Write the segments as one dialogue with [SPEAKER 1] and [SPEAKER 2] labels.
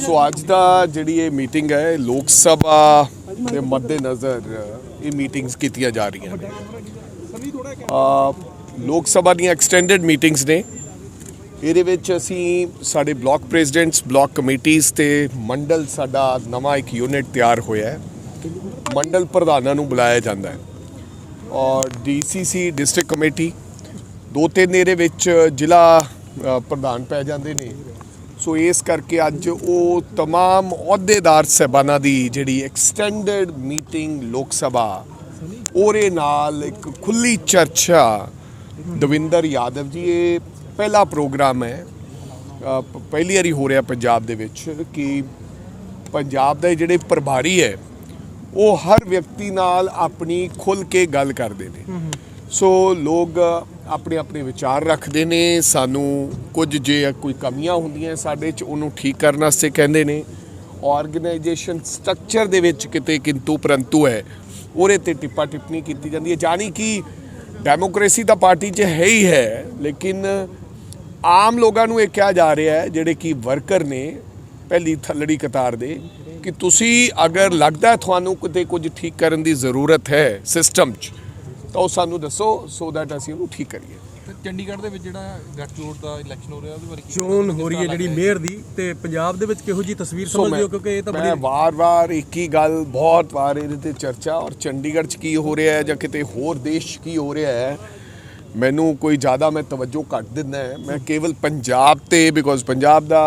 [SPEAKER 1] ਸੋ ਅੱਜ ਦਾ ਜਿਹੜੀ ਇਹ ਮੀਟਿੰਗ ਹੈ ਲੋਕ ਸਭਾ ਦੇ ਮੱਦੇ ਨਜ਼ਰ ਇਹ ਮੀਟਿੰਗਸ ਕੀਤੀਆਂ ਜਾ ਰਹੀਆਂ ਨੇ। ਅ, ਲੋਕ ਸਭਾ ਦੀਆਂ ਐਕਸਟੈਂਡਡ ਮੀਟਿੰਗਸ ਨੇ। ਇਹਦੇ ਵਿੱਚ ਅਸੀਂ ਸਾਡੇ ਬਲਾਕ ਪ੍ਰੈਜ਼ੀਡੈਂਟਸ ਬਲਾਕ ਕਮੇਟੀਆਂ ਤੇ ਮੰਡਲ ਸਾਡਾ ਨਵਾਂ ਇੱਕ ਯੂਨਿਟ ਤਿਆਰ ਹੋਇਆ ਹੈ। ਮੰਡਲ ਪ੍ਰਧਾਨਾਂ ਨੂੰ ਬੁਲਾਇਆ ਜਾਂਦਾ ਹੈ। ਔਰ ਡੀਸੀਸੀ ਡਿਸਟ੍ਰਿਕਟ ਕਮੇਟੀ ਦੋ ਤਿੰਨ ਇਹਦੇ ਵਿੱਚ ਜ਼ਿਲ੍ਹਾ ਪ੍ਰਧਾਨ ਪੈ ਜਾਂਦੇ ਨੇ। ਸੋ ਇਸ ਕਰਕੇ ਅੱਜ ਉਹ तमाम ਅਹੁਦੇਦਾਰ ਸਹਿਬਾਨਾਂ ਦੀ ਜਿਹੜੀ ਐਕਸਟੈਂਡਡ ਮੀਟਿੰਗ ਲੋਕ ਸਭਾ ਉਹਦੇ ਨਾਲ ਇੱਕ ਖੁੱਲੀ ਚਰਚਾ ਦਵਿੰਦਰ ਯਾਦਵ ਜੀ ਇਹ ਪਹਿਲਾ ਪ੍ਰੋਗਰਾਮ ਹੈ ਅ, ਪ- ਪਹਿਲੀ ਵਾਰੀ ਹੋ ਰਿਹਾ ਪੰਜਾਬ ਦੇ ਵਿੱਚ ਕਿ ਪੰਜਾਬ ਦੇ ਜਿਹੜੇ ਪ੍ਰਭਾਰੀ ਹੈ ਉਹ ਹਰ ਵਿਅਕਤੀ ਨਾਲ ਆਪਣੀ ਖੁੱਲ ਕੇ ਗੱਲ ਕਰਦੇ ਨੇ ਸੋ ਲੋਕ ਆਪਣੇ ਆਪਣੇ ਵਿਚਾਰ ਰੱਖਦੇ ਨੇ, ਸਾਨੂੰ ਕੁਝ ਜੇ ਕੋਈ ਕਮੀਆਂ ਹੁੰਦੀਆਂ ਸਾਡੇ ਚ, ਉਹਨੂੰ ਠੀਕ ਕਰਨ ਵਾਸਤੇ ਕਹਿੰਦੇ ਨੇ। ਆਰਗੇਨਾਈਜੇਸ਼ਨ ਸਟਰਕਚਰ ਦੇ ਵਿੱਚ ਕਿਤੇ ਕਿੰਤੂ ਪਰੰਤੂ ਹੈ, ਉਹਦੇ ਤੇ ਟਿੱਪਾ ਟਿੱਪਣੀ ਕੀਤੀ ਜਾਂਦੀ ਹੈ। ਜਾਨੀ ਕਿ ਡੈਮੋਕ੍ਰੇਸੀ ਤਾਂ ਪਾਰਟੀ 'ਚ ਹੈ ਹੀ ਹੈ, ਲੇਕਿਨ ਆਮ ਲੋਕਾਂ ਨੂੰ ਇਹ ਕਿਹਾ ਜਾ ਰਿਹਾ ਹੈ, ਜਿਹੜੇ ਕਿ ਵਰਕਰ ਨੇ, ਪਹਿਲੀ ਥੱਲੜੀ ਕਤਾਰ ਦੇ, ਕਿ ਤੁਸੀਂ ਅਗਰ ਲੱਗਦਾ ਤੁਹਾਨੂੰ ਕਿਤੇ ਕੁਝ ਠੀਕ ਕਰਨ ਦੀ ਜ਼ਰੂਰਤ ਹੈ ਸਿਸਟਮ 'ਚ ਤਾਂ ਉਹ ਸਾਨੂੰ ਦੱਸੋ ਸੋ ਦੈਟ ਅਸੀਂ ਉਹਨੂੰ ਠੀਕ ਕਰੀਏ।
[SPEAKER 2] ਤੇ ਚੰਡੀਗੜ੍ਹ ਦੇ ਵਿੱਚ ਜਿਹੜਾ ਗੱਠਜੋੜ ਦਾ ਇਲੈਕਸ਼ਨ ਹੋ ਰਿਹਾ ਉਹਦੇ ਬਾਰੇ ਕੀ
[SPEAKER 3] ਚੋਣ ਹੋ ਰਹੀ ਹੈ ਜਿਹੜੀ ਮੇਅਰ ਦੀ ਤੇ ਪੰਜਾਬ ਦੇ ਵਿੱਚ ਕਿਹੋ ਜੀ ਤਸਵੀਰ
[SPEAKER 1] ਸੋ
[SPEAKER 3] ਸਮਝਦੇ ਹੋ? ਕਿਉਂਕਿ ਇਹ ਤਾਂ
[SPEAKER 1] ਮੈਂ
[SPEAKER 3] ਬੜੀ
[SPEAKER 1] ਵਾਰ-ਵਾਰ ਇੱਕ ਹੀ ਗੱਲ ਬਹੁਤ ਵਾਰ ਇਹਦੇ ਤੇ ਚਰਚਾ ਔਰ ਚੰਡੀਗੜ੍ਹ 'ਚ ਕੀ ਹੋ ਰਿਹਾ ਹੈ ਜਾਂ ਕਿਤੇ ਹੋਰ ਦੇਸ਼ 'ਚ ਕੀ ਹੋ ਰਿਹਾ ਹੈ ਮੈਨੂੰ ਕੋਈ ਜ਼ਿਆਦਾ ਮੈਂ ਤਵੱਜੋ ਘੱਟ ਦਿੰਦਾ ਹੈ। ਮੈਂ ਕੇਵਲ ਪੰਜਾਬ ਤੇ ਬਿਕੋਜ਼ ਪੰਜਾਬ ਦਾ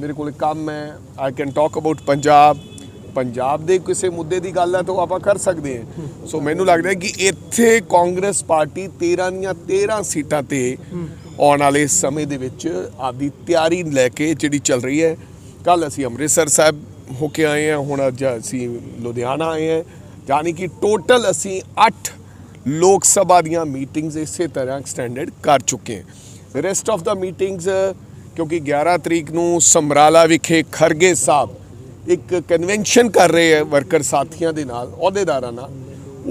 [SPEAKER 1] ਮੇਰੇ ਕੋਲ ਕੰਮ ਹੈ I can talk about Punjab. Punjab ਦੇ ਕਿਸੇ ਮੁੱਦੇ ਦੀ ਗੱਲ ਹੈ ਤਾਂ ਉਹ ਆਪਾਂ ਕਰ ਸਕਦੇ ਹਾਂ। ਸੋ ਮੈਨੂੰ ਲੱਗਦਾ ਕਿ ਇੱਥੇ ਕਾਂਗਰਸ ਪਾਰਟੀ 13 ਦੀਆਂ 13 ਸੀਟਾਂ ਤੇ ਆਉਣ ਵਾਲੇ ਸਮੇਂ ਦੇ ਵਿੱਚ ਆਪਦੀ ਤਿਆਰੀ ਲੈ ਕੇ ਜਿਹੜੀ ਚੱਲ ਰਹੀ ਹੈ। ਕੱਲ ਅਸੀਂ ਅੰਮ੍ਰਿਤਸਰ ਸਾਹਿਬ ਹੋ ਕੇ ਆਏ ਹਾਂ, ਹੁਣ ਅੱਜ ਅਸੀਂ ਲੁਧਿਆਣਾ ਆਏ ਹਾਂ। ਯਾਨੀ ਕਿ ਟੋਟਲ ਅਸੀਂ 8 ਲੋਕ ਸਭਾ ਦੀਆਂ ਮੀਟਿੰਗਸ ਇਸੇ ਤਰ੍ਹਾਂ ਐਕਸਟੈਂਡਡ ਕਰ ਚੁੱਕੇ ਹਾਂ। ਰੈਸਟ ਆਫ ਦਾ ਮੀਟਿੰਗਸ ਕਿਉਂਕਿ 11 ਤਰੀਕ ਨੂੰ ਸਮਰਾਲਾ ਵਿਖੇ ਖਰਗੇ ਸਾਹਿਬ ਇੱਕ ਕਨਵੈਨਸ਼ਨ ਕਰ ਰਹੇ ਹੈ ਵਰਕਰ ਸਾਥੀਆਂ ਦੇ ਨਾਲ ਅਹੁਦੇਦਾਰਾਂ ਨਾਲ।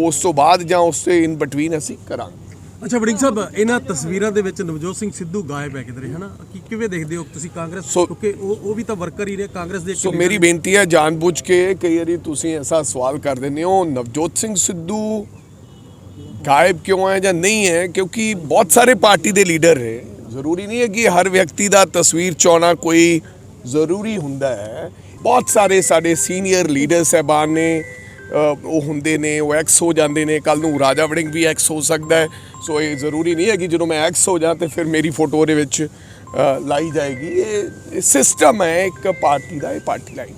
[SPEAKER 1] ਉਸ ਤੋਂ ਬਾਅਦ ਜਾਂ ਉਸ ਤੋਂ ਇਨ ਬਿਟਵੀਨ ਅਸੀਂ ਕਰਾਂਗੇ।
[SPEAKER 3] ਅੱਛਾ ਵੜਿੰਗ ਸਾਹਿਬ ਇਹਨਾਂ ਤਸਵੀਰਾਂ ਦੇ ਵਿੱਚ ਨਵਜੋਤ ਸਿੰਘ ਸਿੱਧੂ ਗਾਇਬ ਹੈ ਕਿਧਰੇ ਹਨਾ? ਕੀ ਕਿਵੇਂ ਦੇਖਦੇ ਹੋ? ਤੁਸੀਂ ਕਾਂਗਰਸ ਕਿਉਂਕਿ ਉਹ ਉਹ ਵੀ ਤਾਂ ਵਰਕਰ ਹੀ ਰਹੇ ਕਾਂਗਰਸ ਦੇ
[SPEAKER 1] ਸੋ ਮੇਰੀ
[SPEAKER 3] ਨੇ।
[SPEAKER 1] ਬੇਨਤੀ ਹੈ ਜਾਣਬੁੱਝ ਕੇ ਕਈ ਵਾਰੀ ਤੁਸੀਂ ਐਸਾ ਸਵਾਲ ਕਰ ਦਿੰਦੇ ਹੋ ਨਵਜੋਤ ਸਿੰਘ ਸਿੱਧੂ ਗਾਇਬ ਕਿਉਂ ਹੈ ਜਾਂ ਨਹੀਂ ਹੈ? ਕਿਉਂਕਿ ਬਹੁਤ ਸਾਰੇ ਪਾਰਟੀ ਦੇ ਲੀਡਰ ਹੈ ਜ਼ਰੂਰੀ ਨਹੀਂ ਹੈ ਕਿ ਹਰ ਵਿਅਕਤੀ ਦਾ ਤਸਵੀਰ ਚਾਉਣਾ ਕੋਈ ਜ਼ਰੂਰੀ ਹੁੰਦਾ ਹੈ। ਬਹੁਤ ਸਾਰੇ ਸਾਡੇ ਸੀਨੀਅਰ ਲੀਡਰ ਸਹਿਬਾਨ ਨੇ ਉਹ ਹੁੰਦੇ ਨੇ ਉਹ ਐਕਸ ਹੋ ਜਾਂਦੇ ਨੇ। ਕੱਲ ਨੂੰ ਰਾਜਾ ਵੜਿੰਗ ਵੀ ਐਕਸ ਹੋ ਸਕਦਾ ਹੈ। ਸੋ ਇਹ ਜ਼ਰੂਰੀ ਨਹੀਂ ਹੈ ਕਿ ਜਦੋਂ ਮੈਂ ਐਕਸ ਹੋ ਜਾ ਤੇ ਫਿਰ ਮੇਰੀ ਫੋਟੋ ਉਹਦੇ ਵਿੱਚ ਲਾਈ ਜਾਏਗੀ। ਇਹ ਸਿਸਟਮ ਹੈ ਇੱਕ ਪਾਰਟੀ ਦਾ ਇਹ ਪਾਰਟੀ ਲਾਈਨ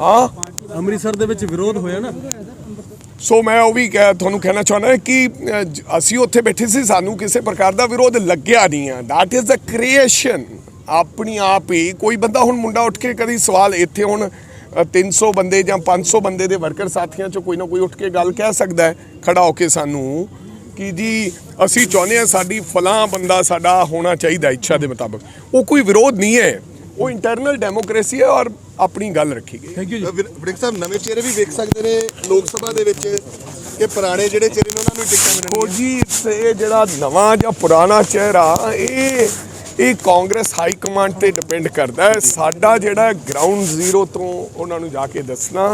[SPEAKER 1] ਹਾਂ?
[SPEAKER 3] ਅੰਮ੍ਰਿਤਸਰ ਦੇ ਵਿੱਚ ਵਿਰੋਧ ਹੋਇਆ ਨਾ।
[SPEAKER 1] ਸੋ ਮੈਂ ਉਹ ਵੀ ਕਹਿ- ਤੁਹਾਨੂੰ ਕਹਿਣਾ ਚਾਹੁੰਦਾ ਕਿ ਅਸੀਂ ਉੱਥੇ ਬੈਠੇ ਸੀ ਸਾਨੂੰ ਕਿਸੇ ਪ੍ਰਕਾਰ ਦਾ ਵਿਰੋਧ ਲੱਗਿਆ ਨਹੀਂ ਆ that is the creation. ਆਪਣੀ ਆਪ ਹੀ ਕੋਈ ਬੰਦਾ ਹੁਣ ਮੁੰਡਾ ਉੱਠ ਕੇ ਕਦੀ ਸਵਾਲ ਇੱਥੇ ਹੁਣ ਅ, 300 ਬੰਦੇ ਜਾਂ 500 ਬੰਦੇ ਦੇ ਵਰਕਰ ਸਾਥੀਆਂ ਚੋਂ ਕੋਈ ਨਾ ਕੋਈ ਉੱਠ ਕੇ ਗੱਲ ਕਹਿ ਸਕਦਾ ਹੈ ਖੜਾ ਹੋ ਕੇ ਸਾਨੂੰ ਕਿ ਜੀ ਅਸੀਂ ਚਾਹੁੰਦੇ ਹਾਂ ਸਾਡੀ ਫਲਾਂ ਬੰਦਾ ਸਾਡਾ ਹੋਣਾ ਚਾਹੀਦਾ ਇੱਛਾ ਦੇ ਮੁਤਾਬਕ। ਉਹ ਕੋਈ ਵਿਰੋਧ ਨਹੀਂ ਹੈ। ਉਹ ਇੰਟਰਨਲ ਡੈਮੋਕ੍ਰੇਸੀ ਹੈ ਔਰ ਆਪਣੀ ਗੱਲ ਰੱਖੀ ਗਈ
[SPEAKER 3] ਥੈਂਕ ਯੂ ਜੀ।
[SPEAKER 4] ਵੜਿੰਗ ਸਾਹਿਬ ਨਵੇਂ ਚਿਹਰੇ ਵੀ ਵੇਖ ਸਕਦੇ ਨੇ ਲੋਕ ਸਭਾ ਦੇ ਵਿੱਚ ਕਿ ਪੁਰਾਣੇ ਜਿਹੜੇ ਚਿਹਰੇ ਨੇ ਉਹਨਾਂ ਨੂੰ ਟਿਕਟਾਂ ਮਿਲਣਗੀਆਂ।
[SPEAKER 1] ਜੀ ਇਹ ਜਿਹੜਾ ਨਵਾਂ ਜਾਂ ਪੁਰਾਣਾ ਚਿਹਰਾ ਇਹ ਇਹ ਕਾਂਗਰਸ ਹਾਈ ਕਮਾਂਡ ਤੇ ਡਿਪੈਂਡ ਕਰਦਾ ਹੈ। ਸਾਡਾ ਜਿਹੜਾ ਗਰਾਊਂਡ ਜ਼ੀਰੋ ਤੋਂ ਉਹਨਾਂ ਨੂੰ ਜਾ ਕੇ ਦੱਸਣਾ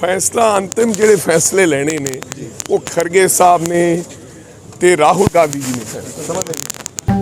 [SPEAKER 1] ਫੈਸਲਾ ਅੰਤਿਮ ਜਿਹੜੇ ਫੈਸਲੇ ਲੈਣੇ ਨੇ ਉਹ ਖਰਗੇ ਸਾਹਿਬ ਨੇ ਤੇ ਰਾਹੁਲ ਗਾਂਧੀ ਜੀ ਨੇ ਫੈਸਲਾ